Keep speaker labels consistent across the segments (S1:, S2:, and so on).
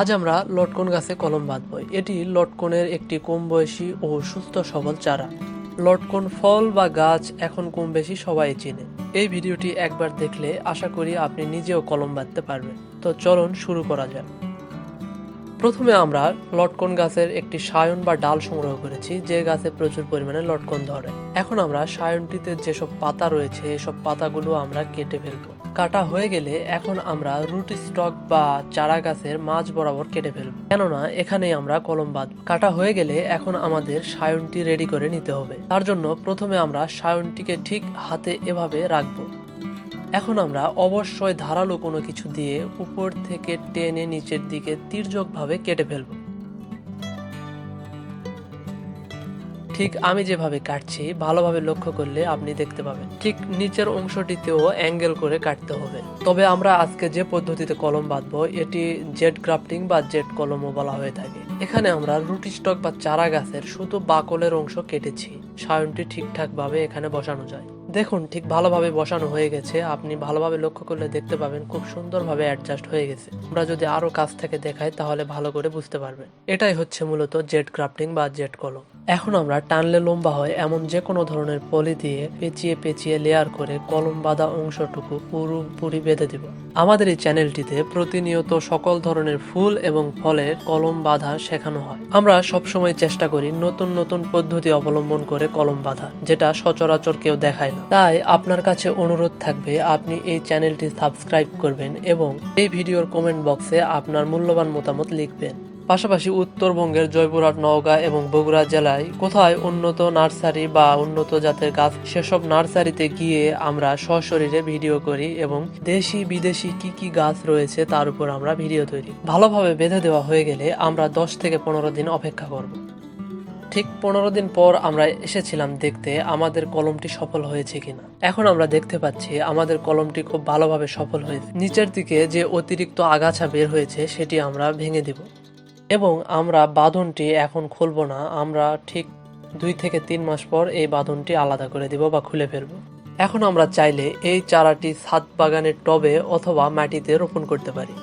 S1: আজ আমরা লটকন গাছে কলম বাঁধব। এটি লটকনের একটি কম বয়সী ও সুস্থ সবল চারা। লটকন ফল বা গাছ এখন কম বেশি সবাই চেনে। এই ভিডিওটি একবার দেখলে আশা করি আপনি নিজেও কলম বাঁধতে পারবেন। তো চলুন শুরু করা যাক। প্রথমে আমরা লটকন গাছের একটি সায়ন বা ডাল সংগ্রহ করেছি, যে গাছে প্রচুর পরিমাণে লটকন ধরে। এখন আমরা সায়নটিতে যেসব পাতা রয়েছে, এসব পাতাগুলো আমরা কেটে ফেলব। কাটা হয়ে গেলে এখন আমরা রুট স্টক বা চারা গাছের মাঝ বরাবর কেটে ফেলব। কেননা, এখানেই আমরা কলম বাঁধব। কাটা হয়ে গেলে এখন আমাদের সায়নটি রেডি করে নিতে হবে। তার জন্য প্রথমে আমরা সায়নটিকে ঠিক হাতে এভাবে রাখব। এখন আমরা অবশ্যই ধারালো কোনো কিছু দিয়ে উপর থেকে টেনে নিচের দিকে তির্যকভাবে কেটে ফেলব। ঠিক আমি যেভাবে কাটছি, ভালোভাবে লক্ষ্য করলে আপনি দেখতে পাবেন। ঠিক নিচের অংশটিতেও অ্যাঙ্গেল করে কাটতে হবে। তবে আমরা আজকে যে পদ্ধতিতে কলম বাঁধবো, এটি জেড গ্রাফটিং বা জেড কলমও বলা হয়ে থাকে। এখানে আমরা রুটি স্টক বা চারা গাছের শুধু বাকলের অংশ কেটেছি। সায়নটি ঠিকঠাকভাবে এখানে বসানো যায়। দেখুন, ঠিক ভালোভাবে বসানো হয়ে গেছে। আপনি ভালোভাবে লক্ষ্য করলে দেখতে পাবেন খুব সুন্দরভাবে অ্যাডজাস্ট হয়ে গেছে। আমরা যদি আরও কাছ থেকে দেখাই, তাহলে ভালো করে বুঝতে পারবেন। এটাই হচ্ছে মূলত জেড ক্রাফটিং বা জেড কলম। এখন আমরা টানলে লম্বা হয় এমন যে কোনো ধরনের পলি দিয়ে পেঁচিয়ে পেঁচিয়ে লেয়ার করে কলম বাঁধা অংশটুকু পুরোপুরি বেঁধে দিব। আমাদের এই চ্যানেলটিতে প্রতিনিয়ত সকল ধরনের ফুল এবং ফলের কলম বাঁধা শেখানো হয়। আমরা সবসময় চেষ্টা করি নতুন নতুন পদ্ধতি অবলম্বন করে কলম বাঁধা, যেটা সচরাচর কেউ দেখায় না। তাই আপনার কাছে অনুরোধ থাকবে, আপনি এই চ্যানেলটি সাবস্ক্রাইব করবেন এবং এই ভিডিওর কমেন্ট বক্সে আপনার মূল্যবান মতামত লিখবেন। পাশাপাশি উত্তরবঙ্গের জয়পুরহাট, নওগাঁ এবং বগুড়া জেলায় কোথায় উন্নত নার্সারি বা উন্নত জাতের গাছ, সেসব নার্সারিতে গিয়ে আমরা সশরীরে ভিডিও করি এবং দেশি বিদেশি কি কি গাছ রয়েছে তার উপর আমরা ভিডিও তৈরি। ভালোভাবে বেঁধে দেওয়া হয়ে গেলে আমরা দশ থেকে পনেরো দিন অপেক্ষা করব। ঠিক পনেরো দিন পর আমরা এসেছিলাম দেখতে আমাদের কলমটি সফল হয়েছে কিনা। এখন আমরা দেখতে পাচ্ছি আমাদের কলমটি খুব ভালোভাবে সফল হয়েছে। নিচের দিকে যে অতিরিক্ত আগাছা বের হয়েছে সেটি আমরা ভেঙে দিব। এবং আমরা বাঁধনটি এখন খুলব না, আমরা ঠিক দুই থেকে তিন মাস পর এই বাঁধনটি আলাদা করে দিব বা খুলে ফেলব। এখন আমরা চাইলে এই চারাটি ছাদ বাগানের টবে অথবা মাটিতে রোপণ করতে পারি।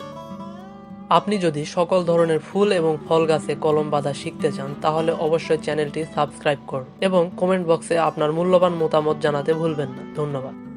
S1: আপনি যদি সকল ধরনের ফুল এবং ফল গাছে কলম বাঁধা শিখতে চান, তাহলে অবশ্যই চ্যানেলটি সাবস্ক্রাইব করুন এবং কমেন্ট বক্সে আপনার মূল্যবান মতামত জানাতে ভুলবেন না। ধন্যবাদ।